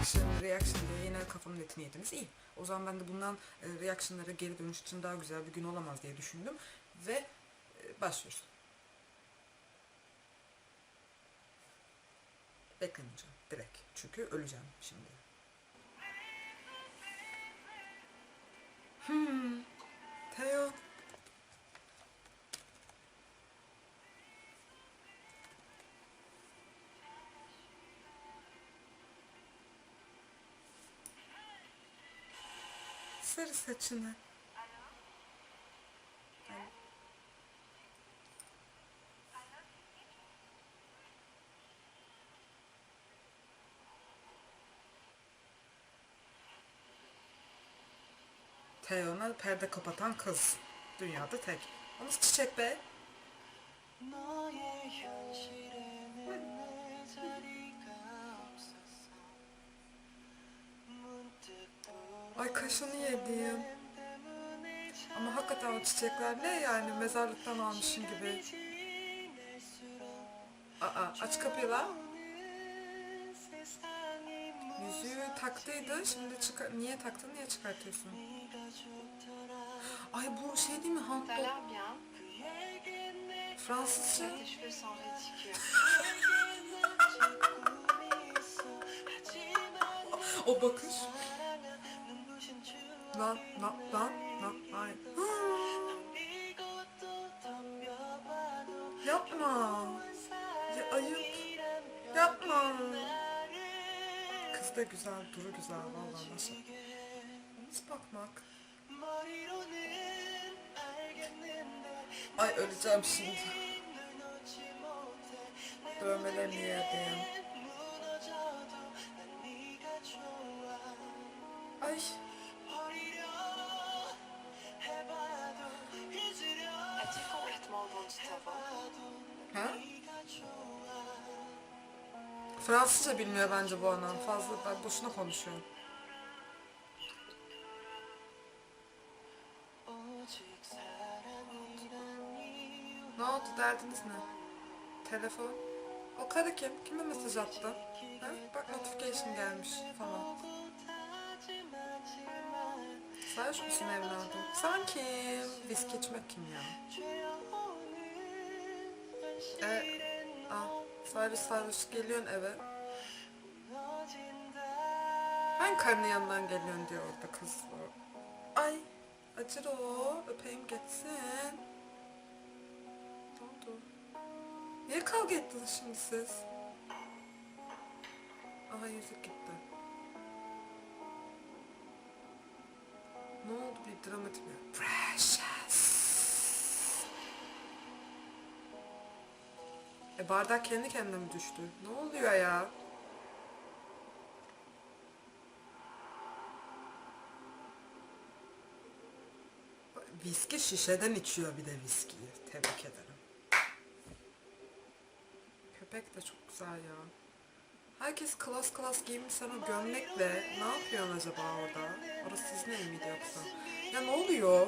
reaction, reaction yine kafamın etini yediniz. İyi. O zaman ben de bundan e, reactionlara geri dönüş için daha güzel bir gün olamaz diye düşündüm. Ve e, başlıyoruz. Beklemeyeceğim direkt. Çünkü öleceğim şimdi. Hmm. Teo. Sarı saçını. Teo'na perde kapatan kız. Dünyada tek. Nasıl çiçek be? Ay kaşını yedim. Ama hakikaten o çiçekler ne yani mezarlıktan almışım gibi. Aa aç kapıyı lan. Yüzüğü taktıydı şimdi çıkar... Niye taktın niye çıkartıyorsun? Ay bu şey değil mi? Handball. Fransızca. o bakış na na na na ay. Yapma. Ya ayıp. Yapma. Kız da güzel, duru güzel vallahi nasıl. Nasıl bakmak? Ay öleceğim şimdi. Dövmelerini yerdeyim. Ay. Fransızca bilmiyor bence bu anam. Fazla ben boşuna konuşuyorum. Ne oldu derdiniz ne? Telefon. O karı kim? Kime mesaj attı? Ha? Bak notification gelmiş falan. Sarhoş musun evladım? Sanki viski içmek kim ya? E, ee, ah. Sarhoş sarhoş geliyorsun eve. Ben karnı yandan geliyorsun diyor orada kız. Ay acır o. Öpeyim geçsin. Ne oldu? Niye kavga ettiniz şimdi siz? Aha yüzük gitti. Ne oldu bir dramatik E bardak kendi kendine mi düştü? Ne oluyor ya? Viski şişeden içiyor bir de viskiyi. Tebrik ederim. Köpek de çok güzel ya. Herkes klas klas giymiş sana gömlekle. Ne yapıyorsun acaba orada? Orası sizin ev miydi yoksa? Ya ne oluyor?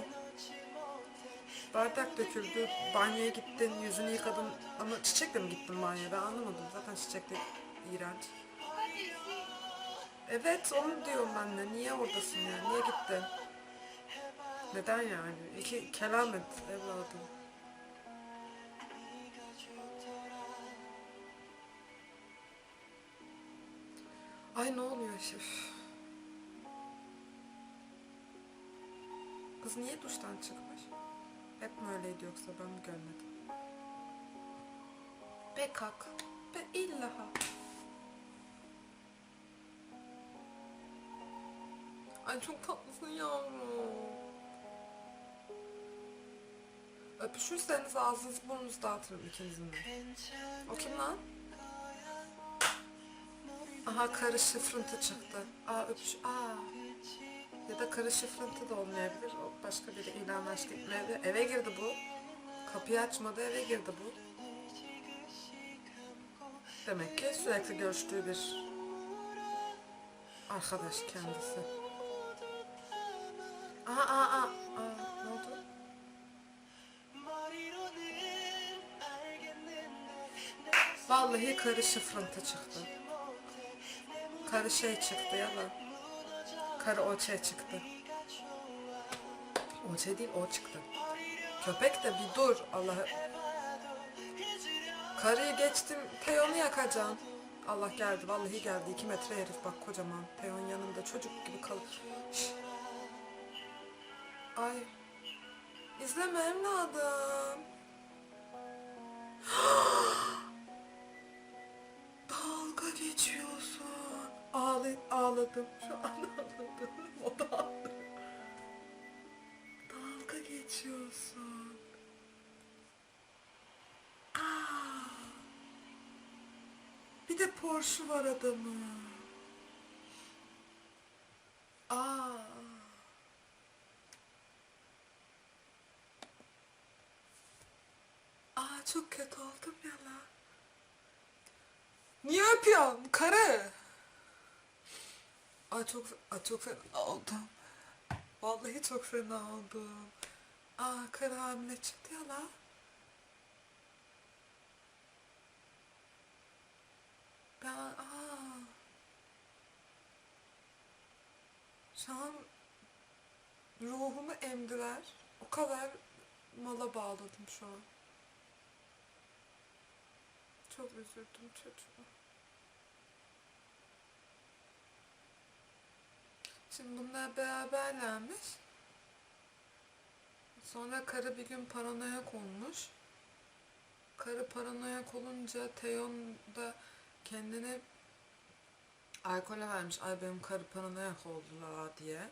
Bardak döküldü, banyoya gittin, yüzünü yıkadın ama çiçekle mi gittin banyoya ben anlamadım. Zaten çiçek de iğrenç. Evet onu diyorum ben de. Niye oradasın yani? Niye gittin? Neden yani? İki kelam et evladım. Ay ne oluyor şef? Kız niye duştan çıkmış? Hep mi öyleydi yoksa ben mi görmedim? Be kalk. Be illaha. Ay çok tatlısın yavrum. Öpüşürseniz ağzınızı burnunuzu dağıtırım ikinizin de. O kim lan? Aha karı şıfrıntı çıktı. Aa öpüş... Aa. Ya da karı şifrinti de olmayabilir. O başka biri ilanlaştı gitmedi. Eve girdi bu. Kapıyı açmadı eve girdi bu. Demek ki sürekli görüştüğü bir arkadaş kendisi. Aa, aa, aa. ne oldu? Vallahi karı şıfrıntı çıktı. Karı şey çıktı yalan. Karı Oçe çıktı. Oçe değil o çıktı. Köpek de bir dur Allah. Karıyı geçtim Teyon'u yakacağım. Allah geldi vallahi geldi 2 metre herif bak kocaman. Teyon yanımda çocuk gibi kalır. Şş. Ay. İzleme evladım. Dalga geçiyorsun. Ağlay ağladım. Şu an ağladım. O da. Dalga geçiyorsun. Aa. Bir de Porsche var adamın. Aa. Aa çok kötü oldum ya lan. Niye öpüyorsun karı? Aa çok, aa çok fena oldum. Vallahi çok fena oldum. Aa karı hamile çıktı ya lan. Ben aa. Şu an ruhumu emdiler. O kadar mala bağladım şu an. Çok üzüldüm çocuğu. Şimdi bunlar beraberlermiş. Sonra karı bir gün paranoyak olmuş. Karı paranoyak olunca Teon da kendini alkole vermiş. Ay benim karı paranoyak oldular diye.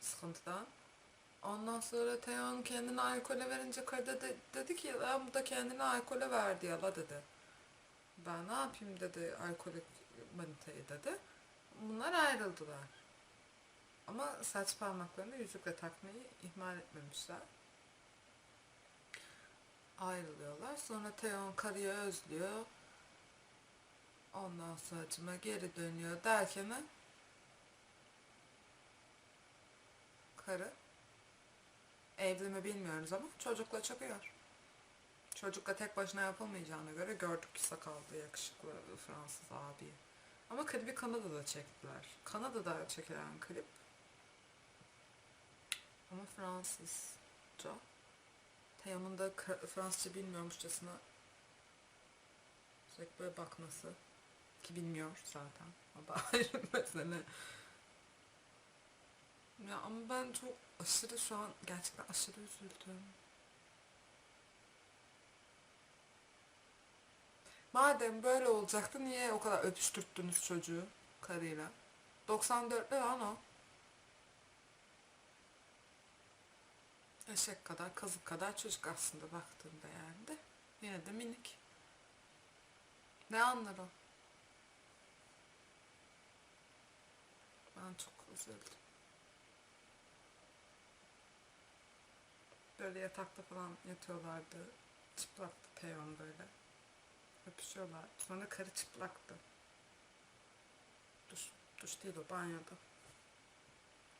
Sıkıntıdan. Ondan sonra Teon kendini alkole verince karı da de- dedi ki ya bu da kendini alkole verdi ya la dedi. Ben ne yapayım dedi alkolik manitayı dedi. Bunlar ayrıldılar. Ama saç parmaklarını yüzükle takmayı ihmal etmemişler. Ayrılıyorlar. Sonra Teon karıyı özlüyor. Ondan sonra geri dönüyor derken karı evli mi bilmiyoruz ama çocukla çıkıyor. Çocukla tek başına yapılmayacağına göre gördük ki sakallı yakışıklı Fransız abi. Ama klibi Kanada'da çektiler. Kanada'da çekilen klip. Ama Fransızca. Teo'nun da Fransızca bilmiyormuşçasına sürekli böyle bakması. Ki bilmiyor zaten. Da ayrı mesele. Ya ama ben çok aşırı şu an gerçekten aşırı üzüldüm. Madem böyle olacaktı niye o kadar öpüştürttünüz çocuğu karıyla? 94'lü lan o. Eşek kadar, kazık kadar çocuk aslında baktığında yani de. Yine de minik. Ne anlar o? Ben çok üzüldüm. Böyle yatakta falan yatıyorlardı. Çıplaktı peyon böyle. Öpüşüyorlar. Sonra karı çıplaktı. Duş, duş değil o banyoda.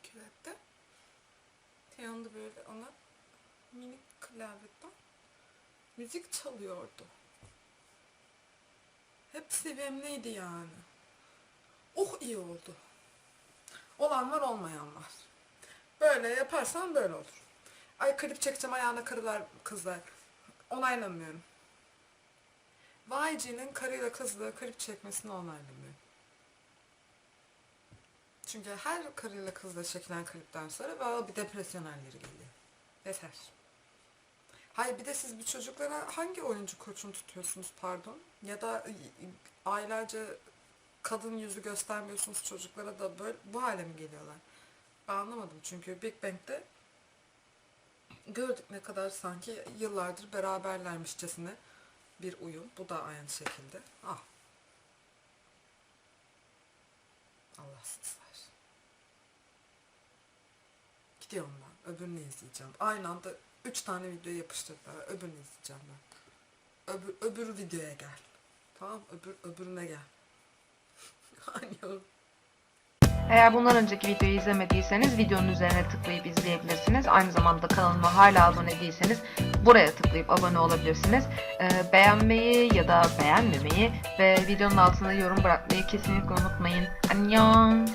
Küvette. Teyon da böyle ona minik klavyetten müzik çalıyordu. Hep sevimliydi yani. Oh iyi oldu. Olan var olmayan var. Böyle yaparsan böyle olur. Ay klip çekeceğim ayağına karılar kızlar. Onaylamıyorum. YG'nin karıyla kızla klip çekmesini onaylamıyorum. Çünkü her karıyla kızla çekilen klipten sonra valla bir depresyon halleri geliyor. Yeter. Hayır bir de siz bu çocuklara hangi oyuncu koçunu tutuyorsunuz pardon? Ya da aylarca kadın yüzü göstermiyorsunuz çocuklara da böyle bu hale mi geliyorlar? Ben anlamadım çünkü Big Bang'de gördük ne kadar sanki yıllardır beraberlermişçesine bir uyum. Bu da aynı şekilde. Ah. Allahsızlar. Gidiyorum ben. Öbürünü izleyeceğim. Aynı anda üç tane video yapıştırdılar. Öbürünü izleyeceğim ben. Öbür, öbür videoya gel. Tamam öbür, öbürüne gel. Anlıyorum. Eğer bundan önceki videoyu izlemediyseniz videonun üzerine tıklayıp izleyebilirsiniz. Aynı zamanda kanalıma hala abone değilseniz buraya tıklayıp abone olabilirsiniz. Ee, beğenmeyi ya da beğenmemeyi ve videonun altına yorum bırakmayı kesinlikle unutmayın. Annyeong.